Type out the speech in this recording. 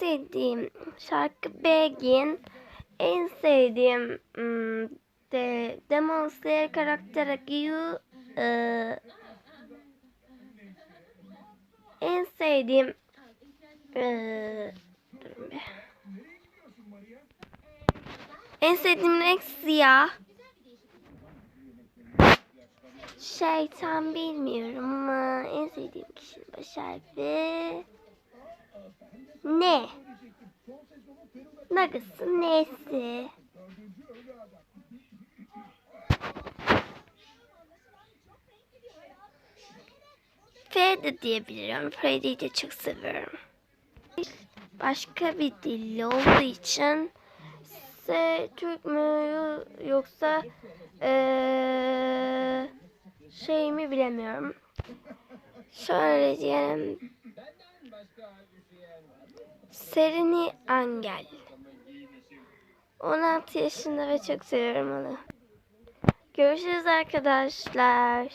Sevdiğim şarkı Begin. En sevdiğim hmm, de Demon Slayer karakteri Gyu. Ee, en sevdiğim bir. En sevdiğim renk siyah. Şey tam bilmiyorum ama en sevdiğim kişinin baş harfi ne? Nagası nesi? F de diyebilirim. Freddy'yi de çok seviyorum. Başka bir dil olduğu için S Türk mü yoksa eee şey mi bilemiyorum. Şöyle diyelim. Serini Angel. 16 yaşında ve çok seviyorum onu. Görüşürüz arkadaşlar.